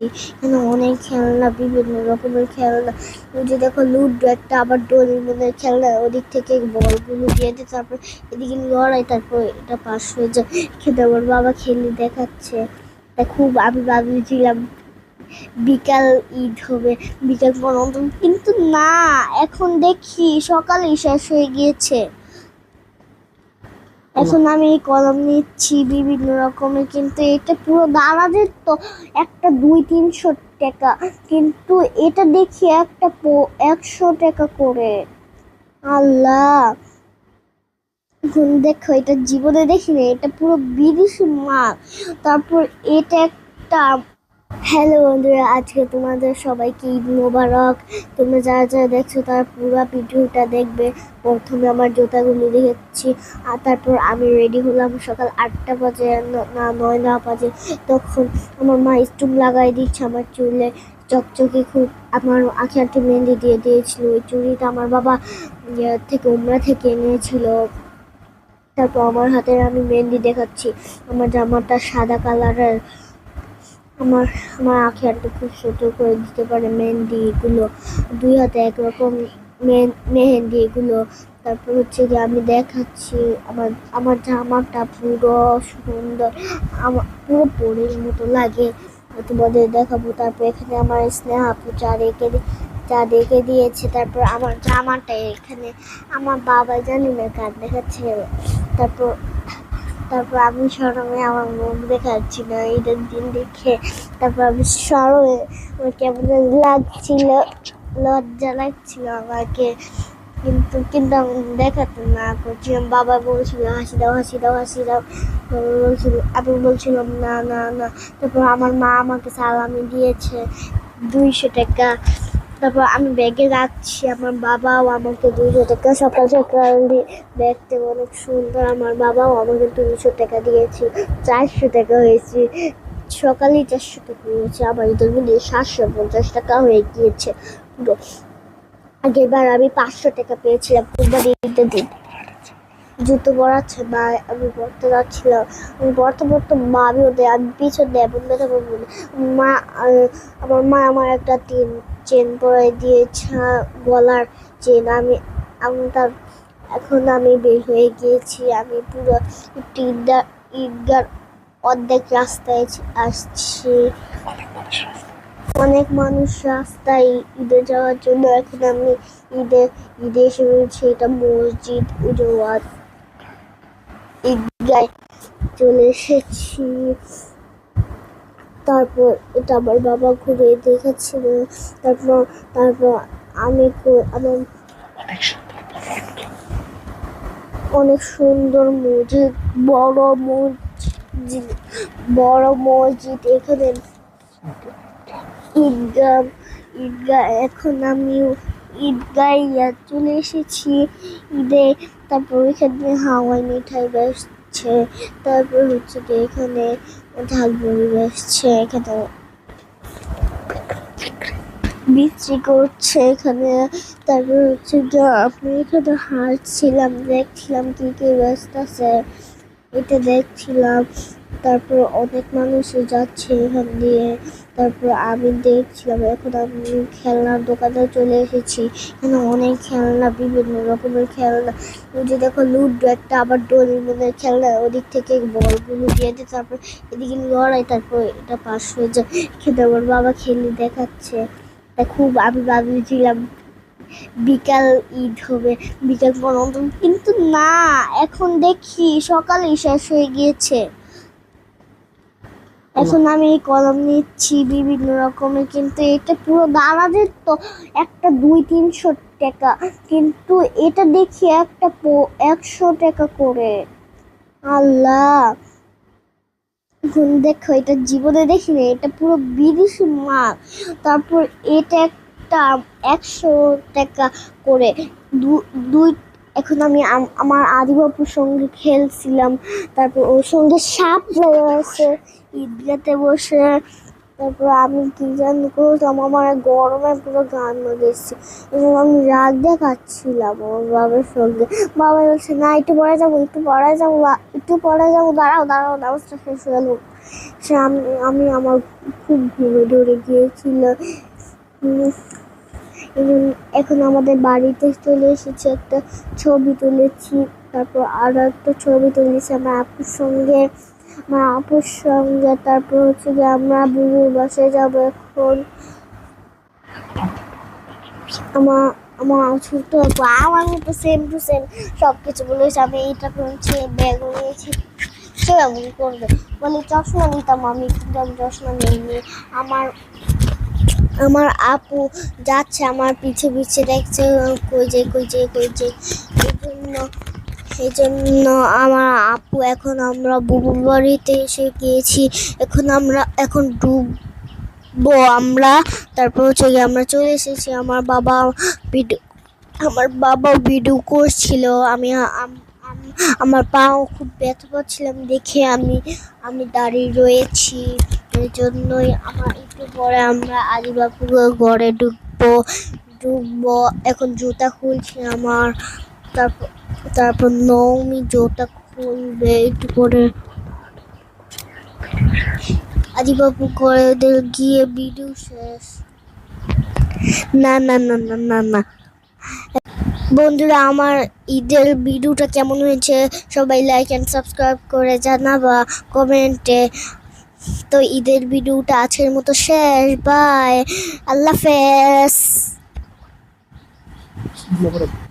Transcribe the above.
এখানে অনেক খেলনা, বিভিন্ন রকমের খেলনা। ওই যে দেখো, লুডো একটা, আবার ডোরেমনের খেলনা, ওদিক থেকে বলগুলো দিয়ে দিতে তারপর এদিকে লড়াই, তারপর এটা পাস হয়ে যায়। খেতে আমার বাবা খেলে দেখাচ্ছে। তা খুব আমি ভাবছিলাম, বিকাল ঈদ হবে, বিকাল পর্যন্ত। কিন্তু না, এখন দেখি সকালেই শেষ হয়ে গিয়েছে। এখন আমি এই কলম নিচ্ছি বিভিন্ন রকমের, কিন্তু এটা পুরো দানাদের তো একটা দুই তিনশো টাকা, কিন্তু এটা দেখি একটা একশো টাকা করে। আল্লাহ! এখন দেখো, এটা জীবনে দেখিনি, এটা পুরো বিদেশি মাল। তারপর এটা একটা হ্যালো বন্ধুরা, আজকে তোমাদের সবাইকে ঈদ মোবারক। তোমরা যারা যারা দেখছ তারা পুরো ভিডিওটা দেখবে। প্রথমে আমার জুতাগুলো দেখেছি আর তারপর আমি রেডি হলাম সকাল আটটা বাজে, না নয় না বাজে। তখন আমার মা স্টুম লাগাই দিচ্ছে আমার চুলে। চকচকে খুব আমার আখে আটটি মেহেন্দি দিয়ে দিয়েছিল। ওই চুড়িটা আমার বাবা ইয়ে থেকে উমরা থেকে এনেছিল। তারপর আমার হাতে আমি মেহেন্দি দেখাচ্ছি। আমার জামাটা সাদা কালারের আমার আমার আখে আটটা খুব ছোট করে দিতে পারে মেহেন্দি এগুলো, দুই হাতে একরকম মেহেন- মেহেন্দি এগুলো। তারপর হচ্ছে যে আমি দেখাচ্ছি আমার আমার জামাটা পুরো সুন্দর, আমার পুরো পরের মতো লাগে। তোমাদের দেখাবো, তারপর এখানে আমার স্নেহা চা রেখে দি- চা রেখে দিয়েছে। তারপর আমার জামাটা এখানে, আমার বাবা জানি না কার দেখাচ্ছে। তারপর তারপর আমি সরমে আমার মুখ দেখাচ্ছি না ঈদের দিন দেখে। তারপর আমি সরমে আমার কেমন লাগছিল, লজ্জা লাগছিল আমাকে। কিন্তু কিন্তু আমি দেখাতে না করছিলাম বাবা বলছিল, হাসি দাও হাসি দাও হাসি দাও। বলছিল, আমি বলছিলাম, না না না। তারপর আমার মা আমাকে সালামি দিয়েছে দুইশো টাকা। তারপর আমি ব্যাগে রাখছি আমার বাবাও আমাকে দুইশো টাকা সকাল সকাল দিয়ে দেখতে অনেক সুন্দর। আমার বাবাও আমাকে দুইশো টাকা দিয়েছে, চারশো টাকা হয়েছে, সকালেই চারশো টাকা হয়েছে আমার ঈদের মিলিয়ে সাতশো পঞ্চাশ টাকা হয়ে গিয়েছে। আগেরবার আমি পাঁচশো টাকা পেয়েছিলাম কুরবানি ঈদের দিন। জুতো পরাচ্ছে মা আমি পড়তে যাচ্ছিলাম আমি পড়তে পড়তে মা আমি ওদের আমি পিছন দিয়ে এমন ব্যথা করব মা আমার মা আমার একটা চেন চেন পরাই দিয়েছে, গলার চেন। আমি আমি তার, এখন আমি বের হয়ে গিয়েছি। আমি পুরো একটু ঈদগাহ ঈদগার অর্ধেক রাস্তায় আসছি। অনেক মানুষ রাস্তায় ঈদে যাওয়ার জন্য এখন আমি ঈদে ঈদে এসে এটা মসজিদ উজোয়াত ঈদগায় চলে এসেছি। তারপর এটা আমার বাবা ঘুরে দেখেছিল। তারপর তারপর আমি আমার অনেক সুন্দর মসজিদ, বড় মসজিদ বড় মসজিদ এখানে। ঈদগাহ ঈদগাহ এখন আমি ঈদগাহ চলে এসেছি। ঈদে তারপর এখানে হাওয়াই মিঠাই বেসছে তারপর হচ্ছে কি এখানে ঝালমুড়ি বেসছে এখানে বিক্রি করছে এখানে। তারপর হচ্ছে গিয়ে আমি এখানে হাঁটছিলাম, দেখছিলাম কি কি ব্যস্ত আছে। এটা দেখছিলাম। তারপর অনেক মানুষই যাচ্ছে এখান দিয়ে। তারপর আমি দেখছিলাম, এখন আমি খেলনার দোকানে চলে এসেছি। এখানে অনেক খেলনা, বিভিন্ন রকমের খেলনা। ওই যে দেখো, লুডো একটা, আবার ডোরেমনের খেলনা, ওদিক থেকে বলগুলো দিয়ে দিতে তারপর এদিকে লড়াই, তারপর এটা পাস হয়ে যায়। খেতে আমার বাবা খেলে দেখাচ্ছে। তা খুব আমি ভাবছিলাম, বিকাল ঈদ হবে, বিকাল পর্যন্ত। কিন্তু না, এখন দেখি সকালেই শেষ হয়ে গিয়েছে। এখন আমি এই কলম নিচ্ছি বিভিন্ন রকমের, কিন্তু এটা পুরো দানাদের তো একটা দুই তিনশো টাকা, কিন্তু এটা দেখি একটা একশো টাকা করে। আল্লাহ! এখন দেখো, এটা জীবনে দেখিনি এটা পুরো বিদেশি মাল। তারপর এটা একটা একশো টাকা করে। দুই, এখন আমি আম- আমার আদিবাপুর সঙ্গে খেলছিলাম, তারপর ওর সঙ্গে সাপ আছে। ঈদগাতে বসে, তারপর আমি কি জানি করতাম, আমার গরমে পুরো গান গেছি এবং আমি রাগ দেখাচ্ছিলাম ওর বাবার সঙ্গে। বাবা বলছে, না, একটু পরে যাব, একটু পরে যাব একটু পরে যাব, দাঁড়াও দাঁড়াও নামাজটা শেষ হয়ে গেল। সে আমি আমি আমার খুব ঘুরে ধরে গিয়েছিল। এখন আমাদের বাড়িতে চলে এসেছে, একটা ছবি তুলেছি, তারপর আরও একটা ছবি তুলেছি, আমার আপুর সঙ্গে। আমার আপুর সঙ্গে, তারপর হচ্ছে যে আমরা বুবুর বাসায় যাব এখন। আমার আমার ছোট আপু আমার মতো সেম টু সেম সব কিছু এটা ব্যাগ সে এমন করবে। বলে চশমা নিতাম আমি, কিন্তু চশমা নিইনি। আমার আমার আপু যাচ্ছে আমার পিছে পিছে, দেখছে, কই যে কই যে কই যে। এই জন্য এই জন্য আমার আপু, এখন আমরা বুবুর বাড়িতে এসে গিয়েছি। এখন আমরা, এখন ডুববো আমরা। তারপর হচ্ছে গিয়ে আমরা চলে এসেছি। আমার বাবা ভিডিও, আমার বাবা ভিডিও করছিল। আমি, আম- আম- আমার পাও খুব ব্যথা পাচ্ছিলাম দেখে আমি আমি দাঁড়িয়ে রয়েছি। এই জন্যই আমার একটু পরে আমরা আলিবাপুর ঘরে ঢুকবো ডুববো। এখন জুতা খুলছি আমার। তারপর তারপর নৌমি জুতা খুলবে একটু পরে। আদিবাবু ঘরে ওদের গিয়ে ভিডিও শেষ। না না না না না না। বন্ধুরা, আমার ঈদের ভিডিওটা কেমন হয়েছে সবাই লাইক অ্যান্ড সাবস্ক্রাইব করে জানাবা কমেন্টে। তো ঈদের ভিডিওটা আজকের মতো শেষ। বাই আল্লাহ হাফেজ।